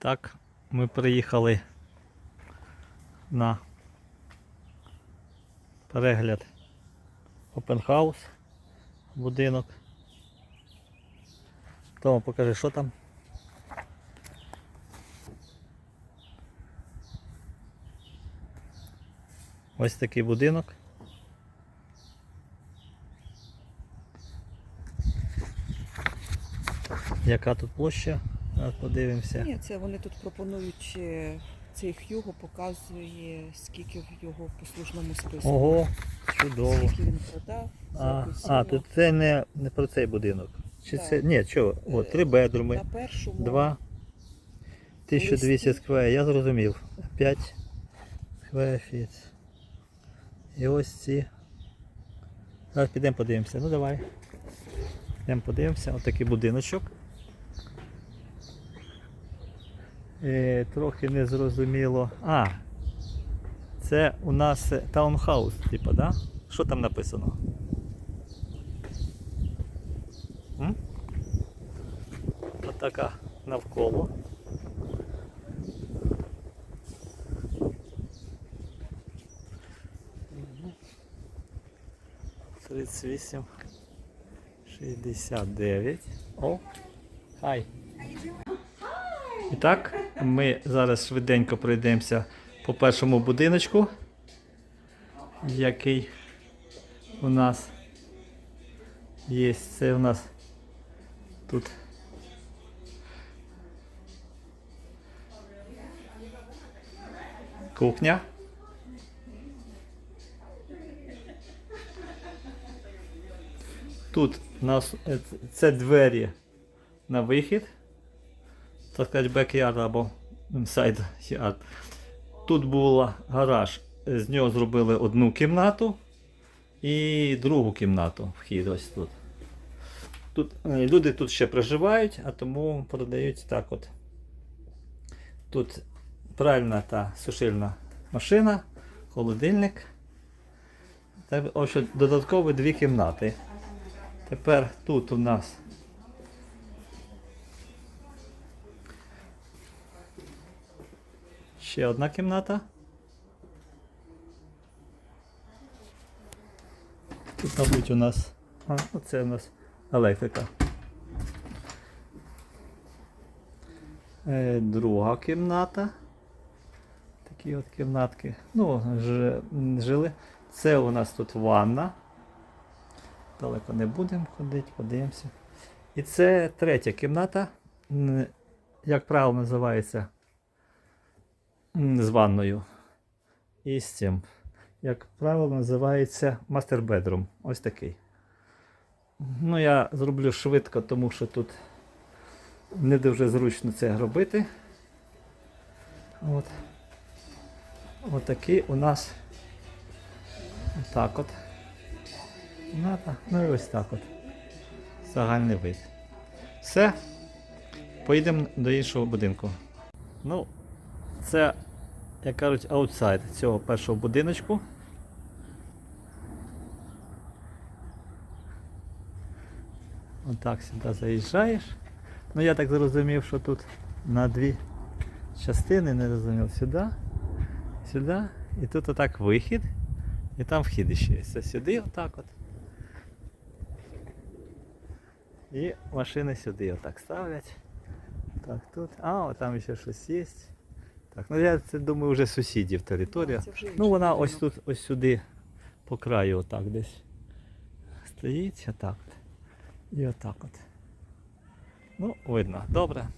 Так, ми приїхали на перегляд House, будинок. Тому покажи, що там. Ось такий будинок. Яка тут площа? Зараз подивимося. Ні, це вони тут пропонують е, цей Хьюго показує, скільки в його послужному списку. Ого, чудово. Скільки він продав. А, а тут це не, не про цей будинок. Чи Так. це. Ні, що, о, Е, три бедруми, на першому два. 1200 листі. сквер, я зрозумів. 5 сквер. І ось ці. Зараз підемо подивимося. Ну давай. Підемо подивимося. Ось такий будиночок. Е, трохи незрозуміло. А, це у нас таунхаус, типа, да? Що там написано? Отака навколо. Тридцять вісім. Шістдесят дев'ять. О, хай. І так, ми зараз швиденько пройдемося по першому будиночку, який у нас є. Це у нас тут. Кухня. Тут нас е, це двері на вихід так сказати, backyard або side yard. Тут був гараж, з нього зробили одну кімнату і другу кімнату. Вхід ось тут. Тут е, люди тут ще проживають, а тому продають так от. Тут пральна та сушильна машина, холодильник. Та ось от додаткові дві кімнати. Тепер тут у нас Ще одна кімната. Тут, мабуть, у нас. А, оце у нас електрика. Е, друга кімната. Такі от кімнатки. Ну, ж, жили. Це у нас тут ванна. Далеко не будемо ходити, подивимося. І це третя кімната. Як правило, називається з ванною. І з цим. Як правило, називається Master Bedroom. Ось такий. Ну, я зроблю швидко, тому що тут не дуже зручно це робити. От. Такий у нас отак от. Ну і ось так от. Загальний вид. Все. Поїдемо до іншого будинку. Ну, це, як кажуть, аутсайд цього першого будиночку. Отак сюди заїжджаєш. Ну я так зрозумів, що тут на дві частини, не розумів, сюди, сюди, і тут отак вихід, і там вхід ще. Це сюди отак от. І машини сюди отак ставлять. Так, тут. А, там ще щось є. Так, ну я це думаю вже сусідів територія. Да, Ну вона ось тут, ось сюди, по краю отак десь. Стоїть отак. І отак от. Ну, видно. Добре.